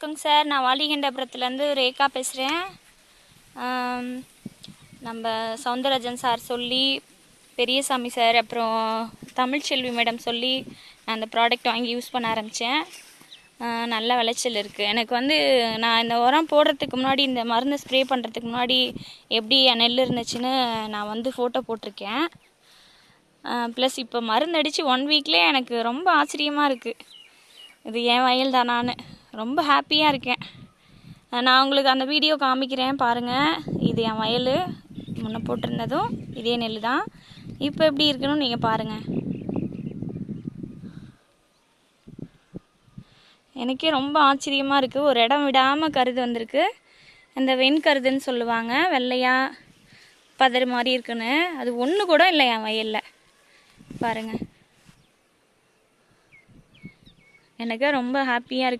வணக்கம் சார். நான் வாலிகண்டபுரத்துலேருந்து ரேகா பேசுகிறேன் நம்ம சவுந்தரராஜன் சார் சொல்லி பெரியசாமி சார் அப்புறம் தமிழ்ச்செல்வி மேடம் சொல்லி நான் அந்த ப்ராடக்ட் வாங்கி யூஸ் பண்ண ஆரம்பித்தேன் நல்ல விளைச்சல் இருக்குது எனக்கு வந்து நான் இந்த உரம் போடுறதுக்கு முன்னாடி இந்த மருந்து ஸ்ப்ரே பண்ணுறதுக்கு முன்னாடி எப்படி என் நெல் இருந்துச்சுன்னு நான் வந்து ஃபோட்டோ போட்டிருக்கேன். ப்ளஸ் இப்போ மருந்து அடித்து ஒன் வீக்லேயே எனக்கு ரொம்ப ஆச்சரியமாக இருக்குது இது என் வயல் தானான்னு ரொம்ப ஹாப்பியாக இருக்கேன். நான் உங்களுக்கு அந்த வீடியோ காமிக்கிறேன் பாருங்கள் இது என் வயல். முன்ன போட்டிருந்ததும் இதே நெல் தான். இப்போ எப்படி இருக்குன்னு நீங்கள் பாருங்கள் எனக்கே ரொம்ப ஆச்சரியமாக இருக்குது ஒரு இடம் விடாமல் கருது வந்திருக்கு. அந்த வெண்கருதுன்னு சொல்லுவாங்க. வெள்ளையாக பதறு மாதிரி இருக்குன்னு. அது ஒன்று கூட இல்லை என் வயலில். பாருங்கள் எனக்கு ரொம்ப ஹாப்பியாக இருக்குது